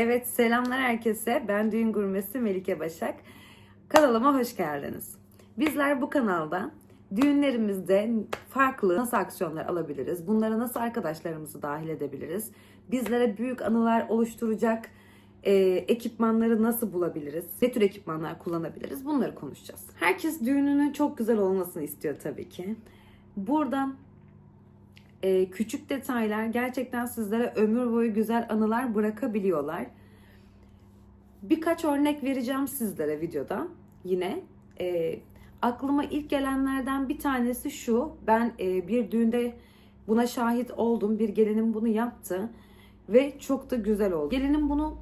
Evet selamlar herkese. Ben düğün gurmesi Melike Başak. Kanalıma hoş geldiniz. Bizler bu kanalda düğünlerimizde farklı nasıl aksiyonlar alabiliriz? Bunlara nasıl arkadaşlarımızı dahil edebiliriz? Bizlere büyük anılar oluşturacak e, ekipmanları nasıl bulabiliriz? Ne tür ekipmanlar kullanabiliriz? Bunları konuşacağız. Herkes düğününün çok güzel olmasını istiyor tabii ki. Buradan e, küçük detaylar gerçekten sizlere ömür boyu güzel anılar bırakabiliyorlar. Birkaç örnek vereceğim sizlere videoda yine. E, aklıma ilk gelenlerden bir tanesi şu. Ben e, bir düğünde buna şahit oldum. Bir gelinim bunu yaptı ve çok da güzel oldu. Gelinim bunu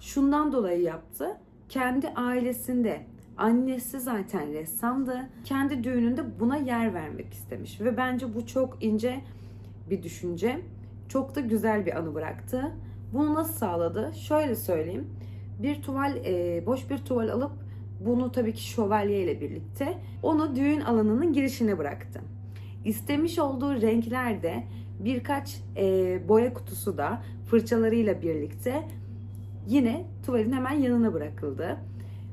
şundan dolayı yaptı. Kendi ailesinde annesi zaten ressamdı. Kendi düğününde buna yer vermek istemiş ve bence bu çok ince bir düşünce. Çok da güzel bir anı bıraktı. Bunu nasıl sağladı? Şöyle söyleyeyim. Bir tuval, e, boş bir tuval alıp bunu tabii ki şövalye ile birlikte onu düğün alanının girişine bıraktı. İstemiş olduğu renklerde birkaç e, boya kutusu da fırçalarıyla birlikte yine tuvalin hemen yanına bırakıldı.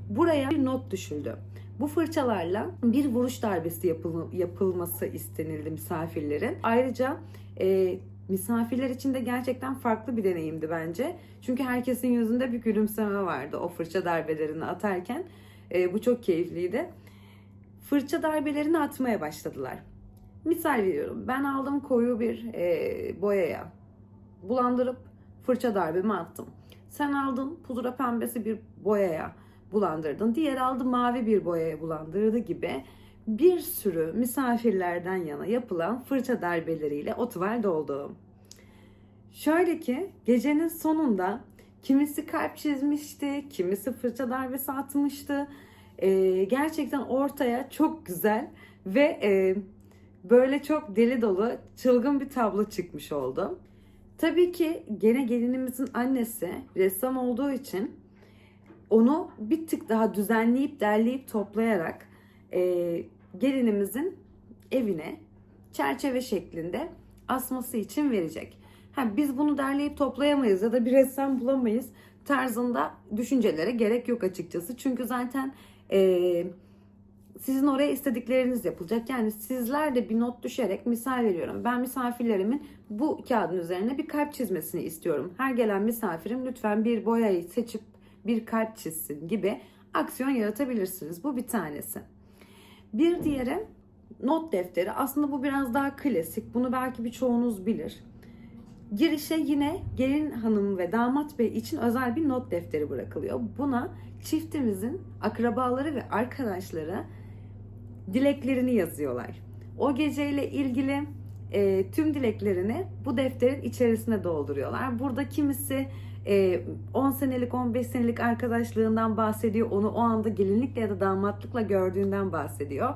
Buraya bir not düşüldü. Bu fırçalarla bir vuruş darbesi yapıl- yapılması istenildi misafirlerin. Ayrıca e, misafirler için de gerçekten farklı bir deneyimdi bence. Çünkü herkesin yüzünde bir gülümseme vardı o fırça darbelerini atarken. E, bu çok keyifliydi. Fırça darbelerini atmaya başladılar. Misal veriyorum ben aldım koyu bir e, boyaya bulandırıp fırça darbemi attım. Sen aldın pudra pembesi bir boyaya bulandırdın. Diğer aldı mavi bir boyaya bulandırdı gibi bir sürü misafirlerden yana yapılan fırça darbeleriyle o tuval doldu. Şöyle ki gecenin sonunda kimisi kalp çizmişti, kimisi fırça darbesi atmıştı. Ee, gerçekten ortaya çok güzel ve e, böyle çok deli dolu çılgın bir tablo çıkmış oldu. Tabii ki gene gelinimizin annesi ressam olduğu için onu bir tık daha düzenleyip derleyip toplayarak e, gelinimizin evine çerçeve şeklinde asması için verecek. Ha, biz bunu derleyip toplayamayız ya da bir ressam bulamayız tarzında düşüncelere gerek yok açıkçası. Çünkü zaten e, sizin oraya istedikleriniz yapılacak. Yani sizler de bir not düşerek misal veriyorum. Ben misafirlerimin bu kağıdın üzerine bir kalp çizmesini istiyorum. Her gelen misafirim lütfen bir boyayı seçip bir kalp çizsin gibi aksiyon yaratabilirsiniz. Bu bir tanesi. Bir diğeri not defteri. Aslında bu biraz daha klasik. Bunu belki birçoğunuz bilir. Girişe yine gelin hanım ve damat bey için özel bir not defteri bırakılıyor. Buna çiftimizin akrabaları ve arkadaşları dileklerini yazıyorlar. O geceyle ilgili e, tüm dileklerini bu defterin içerisine dolduruyorlar. Burada kimisi e, 10 senelik 15 senelik arkadaşlığından bahsediyor. Onu o anda gelinlikle ya da damatlıkla gördüğünden bahsediyor.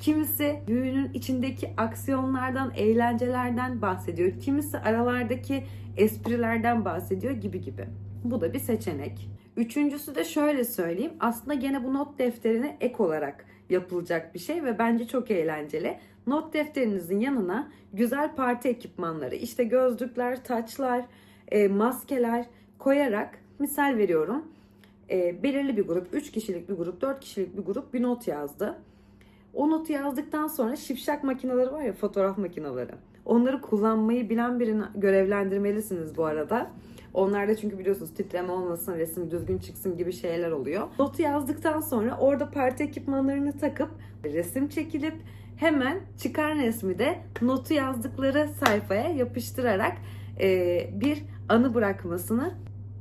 Kimisi düğünün içindeki aksiyonlardan, eğlencelerden bahsediyor. Kimisi aralardaki esprilerden bahsediyor gibi gibi. Bu da bir seçenek. Üçüncüsü de şöyle söyleyeyim. Aslında gene bu not defterine ek olarak yapılacak bir şey ve bence çok eğlenceli. Not defterinizin yanına güzel parti ekipmanları, işte gözlükler, taçlar, e, maskeler koyarak misal veriyorum. E, belirli bir grup, 3 kişilik bir grup, 4 kişilik bir grup bir not yazdı. O notu yazdıktan sonra şipşak makineleri var ya fotoğraf makineleri. Onları kullanmayı bilen birini görevlendirmelisiniz bu arada. Onlarda çünkü biliyorsunuz titreme olmasın, resim düzgün çıksın gibi şeyler oluyor. Notu yazdıktan sonra orada parti ekipmanlarını takıp resim çekilip hemen çıkan resmi de notu yazdıkları sayfaya yapıştırarak e, bir anı bırakmasını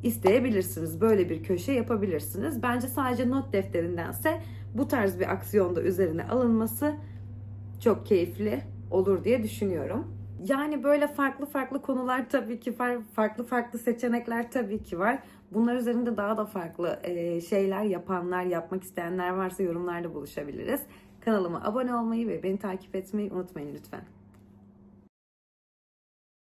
isteyebilirsiniz. Böyle bir köşe yapabilirsiniz. Bence sadece not defterindense bu tarz bir aksiyonda üzerine alınması çok keyifli olur diye düşünüyorum. Yani böyle farklı farklı konular tabii ki var. Farklı farklı seçenekler tabii ki var. Bunlar üzerinde daha da farklı e, şeyler yapanlar, yapmak isteyenler varsa yorumlarda buluşabiliriz. Kanalıma abone olmayı ve beni takip etmeyi unutmayın lütfen.